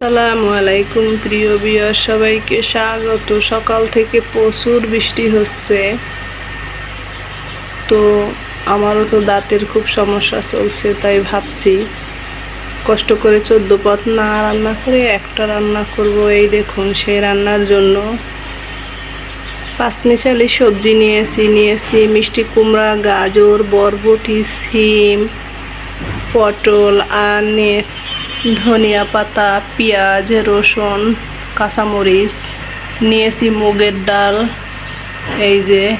আসসালামু আলাইকুম, প্রিয় বিয়ার সবাইকে স্বাগত। সকাল থেকে প্রচুর বৃষ্টি হচ্ছে। তো আমারও তো দাঁতের খুব সমস্যা চলছে, তাই ভাবছি কষ্ট করে চোদ্দ পথ না রান্না করে একটা রান্না করব। এই দেখুন, সেই রান্নার জন্য পাঁচমিশালি সবজি নিয়েছি। নিয়েছি মিষ্টি কুমড়া, গাজর, বরবটি, সিম, পটল, আর নিয়ে ধনিয়া পাতা, পেঁয়াজ, রসুন, কাঁচামরিচ, নিয়েছি মুগের ডাল, এই যে।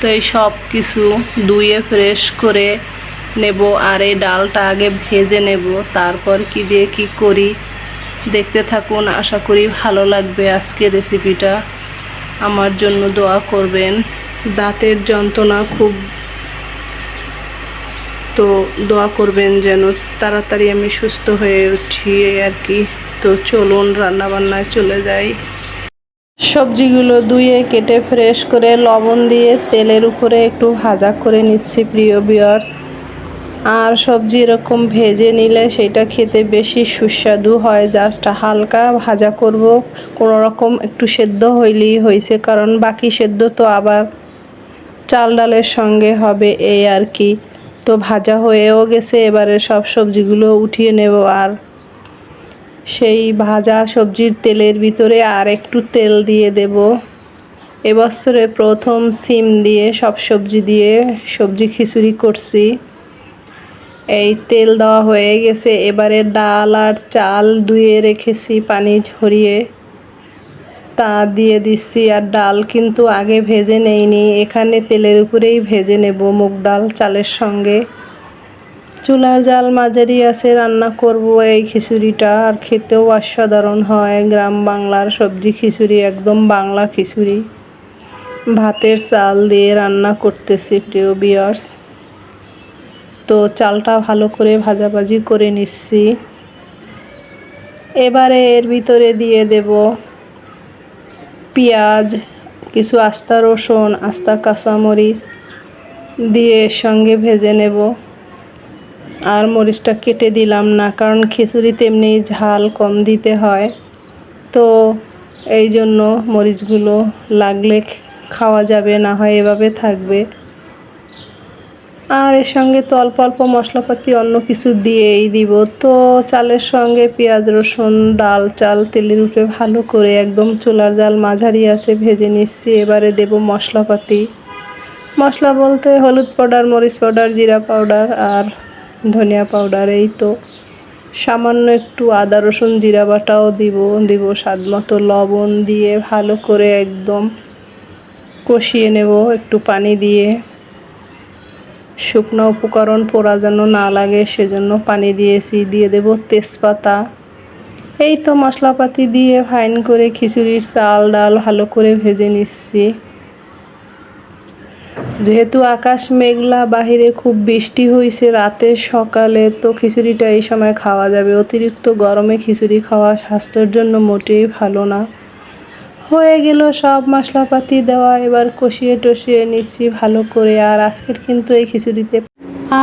তো এই সব কিছু ধুয়ে ফ্রেশ করে নেব আর এই ডালটা আগে ভেজে নেব। তারপর কি দিয়ে কি করি দেখতে থাকুন। আশা করি ভালো লাগবে আজকে রেসিপিটা আমার জন্য দোয়া করবেন। দাঁতের যন্ত্রণা খুব তো দোয়া করবেন যেন তাড়াতাড়ি আমি সুস্থ হয়ে উঠি আর কি। তো চলুন রান্না বান্নায় চলে যাই। সবজিগুলো ধুয়ে কেটে ফ্রেশ করে লবণ দিয়ে তেলের উপরে একটু ভাজা করে নিচ্ছি প্রিয় বিয়ার্স আর সবজি এরকম ভেজে নিলে সেটা খেতে বেশি সুস্বাদু হয়। জাস্ট হালকা ভাজা করব। কোনো রকম একটু সেদ্ধ হইলেই হয়েছে কারণ বাকি সেদ্ধ তো আবার চাল ডালের সঙ্গে হবে এই আর কি। তো ভাজা হয়েও গেছে, এবারে সব সবজিগুলো উঠিয়ে নেব। আর সেই ভাজা সবজির তেলের ভিতরে আর একটু তেল দিয়ে দেব। এবছরে প্রথম সিম দিয়ে সব সবজি দিয়ে সবজি খিচুড়ি করছি। এই তেল দেওয়া হয়ে গেছে। এবারে ডাল আর চাল ধুয়ে রেখেছি পানি ঝরিয়ে। তা দিয়ে দিচ্ছি আর ডাল কিন্তু আগে ভেজে নেইনি। এখানে তেলের উপরেই ভেজে নেব মুগ ডাল চালের সঙ্গে। চুলার জাল মাঝারি আছে, রান্না করব এই খিচুড়িটা। আর খেতেও অসাধারণ হয়, গ্রাম বাংলার সবজি খিচুড়ি, একদম বাংলা খিচুড়ি। ভাতের চাল দিয়ে রান্না করতেছি, প্রিয় বিয়ার্স তো চালটা ভালো করে ভাজাভাজি করে নিচ্ছি। এবারে এর ভিতরে দিয়ে দেব পেঁয়াজ, কিছু আস্তা রসুন, আস্তা কাঁচামরিচ দিয়ে সঙ্গে ভেজে নেব। আর মরিচটা কেটে দিলাম না, কারণ খিচুড়ি তেমনি ঝাল কম দিতে হয়। তো এই জন্য মরিচগুলো লাগলে খাওয়া যাবে, না হয় এভাবে থাকবে। আর এর সঙ্গে তো অল্প অল্প মশলাপাতি অন্য কিছু দিয়েই দিব। তো চালের সঙ্গে পেঁয়াজ, রসুন, ডাল, চাল, তেলের উপরে ভালো করে একদম চুলার জাল মাঝারি আছে ভেজে নিচ্ছি। এবারে দেব মশলাপাতি। মশলা বলতে হলুদ পাউডার, মরিচ পাউডার, জিরা পাউডার আর ধনিয়া পাউডার, এই তো। সামান্য একটু আদা, রসুন, জিরা বাটাও দিব দিব স্বাদ মতো লবণ দিয়ে ভালো করে একদম কষিয়ে নেব একটু পানি দিয়ে। শুকনো উপকরণ পোড়া যেন না লাগে, সেজন্য পানি দিয়েছি, দিয়ে দেব তেজপাতা। এই তো মশলাপাতি দিয়ে ফাইন করে খিচুড়ির চাল, ডাল ভালো করে ভেজে নিচ্ছি। যেহেতু আকাশ মেঘলা, বাহিরে খুব বৃষ্টি হয়েছে রাতে, সকালে তো খিচুড়িটা এই সময় খাওয়া যাবে। অতিরিক্ত গরমে খিচুড়ি খাওয়া স্বাস্থ্যের জন্য মোটেই ভালো না। হয়ে গেল সব মশলাপাতি দেওয়া, এবার কষিয়ে টষিয়ে নিচ্ছি ভালো করে। আর আজকের কিন্তু এই খিচুড়িতে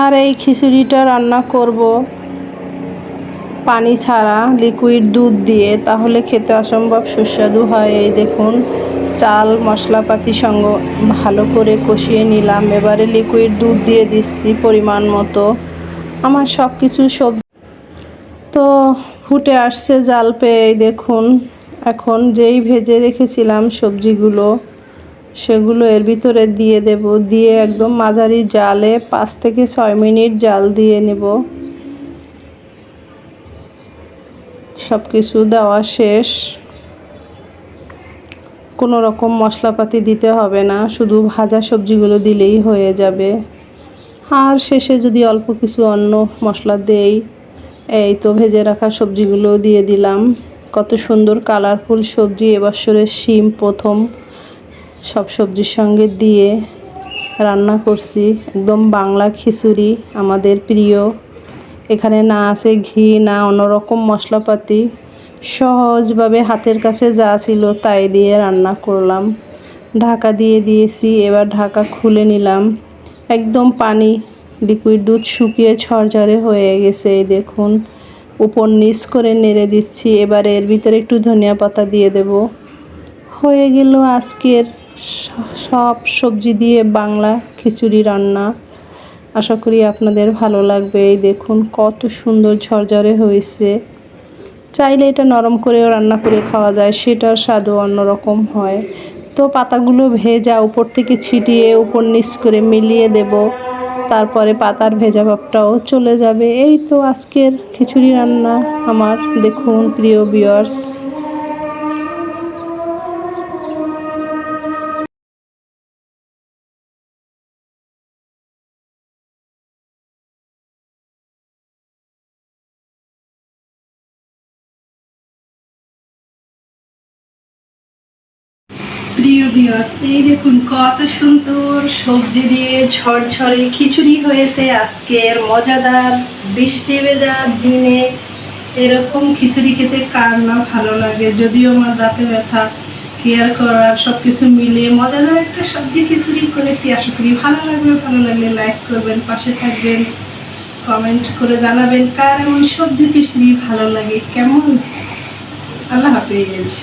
আর এই খিচুড়িটা রান্না করব পানি ছাড়া লিকুইড দুধ দিয়ে। তাহলে খেতে অসম্ভব সুস্বাদু হয়। এই দেখুন, চাল, মশলাপাতি সঙ্গ ভালো করে কষিয়ে নিলাম। এবারে লিকুইড দুধ দিয়ে দিচ্ছি পরিমাণ মতো। আমার সব কিছু সবজি তো ফুটে আসছে জাল পেয়ে দেখুন। এখন যেই ভেজে রেখেছিলাম সবজিগুলো, সেগুলো এর ভিতরে দিয়ে দেব। দিয়ে একদম মাঝারি জালে পাঁচ থেকে ছয় মিনিট জাল দিয়ে নেব। সব কিছু দেওয়া শেষ। কোনো রকম মশলাপাতি দিতে হবে না, শুধু ভাজা সবজিগুলো দিলেই হয়ে যাবে। আর শেষে যদি অল্প কিছু অন্য মশলা দেই, এই তো ভেজে রাখা সবজিগুলো দিয়ে দিলাম। কত সুন্দর কালারফুল সবজি, এবছরের শিম প্রথম সব সবজির সঙ্গে দিয়ে রান্না করছি। একদম বাংলা খিচুড়ি আমাদের প্রিয়। এখানে না আছে ঘি, না অন্যরকম মশলাপাতি। সহজভাবে হাতের কাছে যা ছিল তাই দিয়ে রান্না করলাম। ঢাকা দিয়ে দিয়েছি, এবার ঢাকা খুলে নিলাম। একদম পানি লিকুইড দুধ শুকিয়ে ঝরঝরে হয়ে গেছে দেখুন। উপর নিচ করে নেড়ে দিচ্ছি, এবার এর ভিতরে একটু ধনিয়া পাতা দিয়ে দেব। হয়ে গেল আজকের সব সবজি দিয়ে বাংলা খিচুড়ি রান্না। আশা করি আপনাদের ভালো লাগবে। এই দেখুন কত সুন্দর ঝরঝরে হয়েছে। চাইলে এটা নরম করেও রান্না করে খাওয়া যায়, সেটার স্বাদও অন্যরকম হয়। তো পাতাগুলো ভেজা উপর থেকে ছিটিয়ে উপর নিচ করে মিলিয়ে দেব। তারপরে পাতার ভেজা ভাবটাও চলে যাবে। এই তো আজকের খিচুড়ি রান্না আমার। দেখুন প্রিয় বিয়ার্স প্রিয় ভিউয়ার্স এই দেখুন কত সুন্দর সবজি দিয়ে ঝরঝরে খিচুড়ি হয়েছে আজকের মজাদার বৃষ্টি ভেজার দিনে। এরকম খিচুড়ি খেতে কার না ভালো লাগে? যদিও আমার দাঁতে ব্যথা কেয়ার করার সব কিছু মিলিয়ে মজাদার একটা সবজি খিচুড়ি করেছি। আশা করি ভালো লাগবে, ভালো লাগলে লাইক করবেন, পাশে থাকবেন কমেন্ট করে জানাবেন কার এমন সবজি খিচুড়ি ভালো লাগে, কেমন? আল্লাহ হাফিজ।